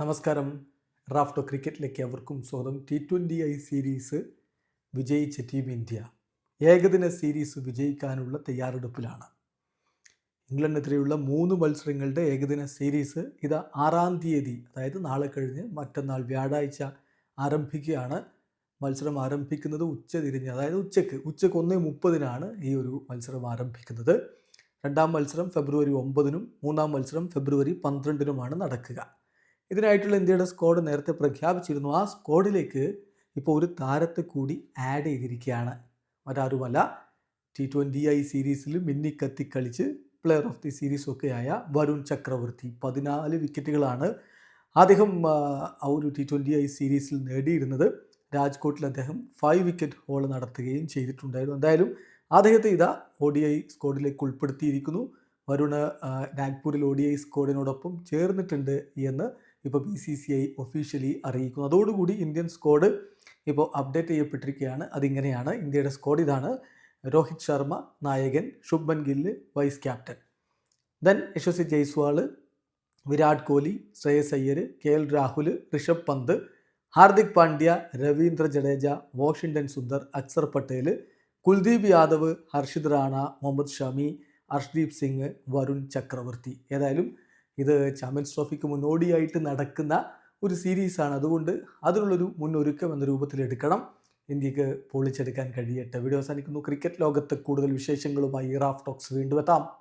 നമസ്കാരം. റാഫ്റ്റോ ക്രിക്കറ്റിലേക്ക് അവർക്കും സ്വാഗതം. ടി ട്വന്റി ഐ സീരീസ് വിജയിച്ച ടീം ഇന്ത്യ. ഏകദിന സീരീസ് വിജയിക്കാനുള്ള തയ്യാറെടുപ്പിലാണ്. ഇംഗ്ലണ്ടിനെതിരെയുള്ള മൂന്ന് മത്സരങ്ങളുടെ ഏകദിന സീരീസ് ഇത് ആറാം തീയതി അതായത് നാളെ കഴിഞ്ഞ് മറ്റന്നാൾ വ്യാഴാഴ്ച ആരംഭിക്കുകയാണ്. മത്സരം ആരംഭിക്കുന്നത് ഉച്ച തിരിഞ്ഞ് അതായത് ഉച്ചയ്ക്ക് ഉച്ചയ്ക്ക് ഒന്നേ മുപ്പതിനാണ് ഈ ഒരു മത്സരം ആരംഭിക്കുന്നത്. രണ്ടാം മത്സരം ഫെബ്രുവരി ഒമ്പതിനും മൂന്നാം മത്സരം ഫെബ്രുവരി പന്ത്രണ്ടിനുമാണ് നടക്കുക. ഇതിനായിട്ടുള്ള ഇന്ത്യയുടെ സ്ക്വാഡ് നേരത്തെ പ്രഖ്യാപിച്ചിരുന്നു. ആ സ്ക്വാഡിലേക്ക് ഇപ്പോൾ ഒരു താരത്തെ കൂടി ആഡ് ചെയ്തിരിക്കുകയാണ്. മറ്റാരുമല്ല ടി ട്വന്റി ഐ സീരീസിൽ മിന്നിക്കത്തി കളിച്ച് പ്ലെയർ ഓഫ് ദി സീരീസ് ഒക്കെയായ വരുൺ ചക്രവർത്തി. പതിനാല് വിക്കറ്റുകളാണ് അദ്ദേഹം ആ, ആ ഒരു ടി ട്വന്റി ഐ സീരീസിൽ നേടിയിരുന്നത്. രാജ്കോട്ടിൽ അദ്ദേഹം ഫൈവ് വിക്കറ്റ് ഹോൾ നടത്തുകയും ചെയ്തിട്ടുണ്ടായിരുന്നു. എന്തായാലും അദ്ദേഹത്തെ ഇതാ ഒ ഡി ഐ സ്ക്വാഡിലേക്ക് ഉൾപ്പെടുത്തിയിരിക്കുന്നു. വരുണ് നാഗ്പൂരിൽ ഒ ഡി ഐ സ്ക്വാഡിനോടൊപ്പം ചേർന്നിട്ടുണ്ട് എന്ന് ഇപ്പോൾ B C C I officially അറിയിക്കുന്നു. അതോടുകൂടി ഇന്ത്യൻ സ്ക്വാഡ് ഇപ്പോൾ അപ്ഡേറ്റ് ചെയ്യപ്പെട്ടിരിക്കുകയാണ് അതിങ്ങനെയാണ്. ഇന്ത്യയുടെ സ്ക്വാഡ് ഇതാണ് രോഹിത് ശർമ്മ നായകൻ Shubman Gill vice captain then Yashasvi Jaiswal Virat Kohli Shreyas Iyer K L Rahul Rishabh Pant Hardik Pandya Ravindra Jadeja Washington Sundar Axar Patel Kuldeep Yadav Harshit Rana Mohammed Shami Harshdeep Singh Varun Chakravarthy. ഏതായാലും ഇത് champions ട്രോഫിക്ക് മുന്നോടിയായിട്ട് നടക്കുന്ന ഒരു സീരീസാണ്. അതുകൊണ്ട് അതിനുള്ളൊരു മുന്നൊരുക്കം എന്ന രൂപത്തിൽ എടുക്കണം. ഇന്ത്യയ്ക്ക് പൊളിച്ചെടുക്കാൻ കഴിയട്ടെ. വീഡിയോ അവസാനിക്കുന്നു. ക്രിക്കറ്റ് ലോകത്ത് കൂടുതൽ വിശേഷങ്ങളുമായി റാഫ് ടോക്സ് വീണ്ടും എത്താം.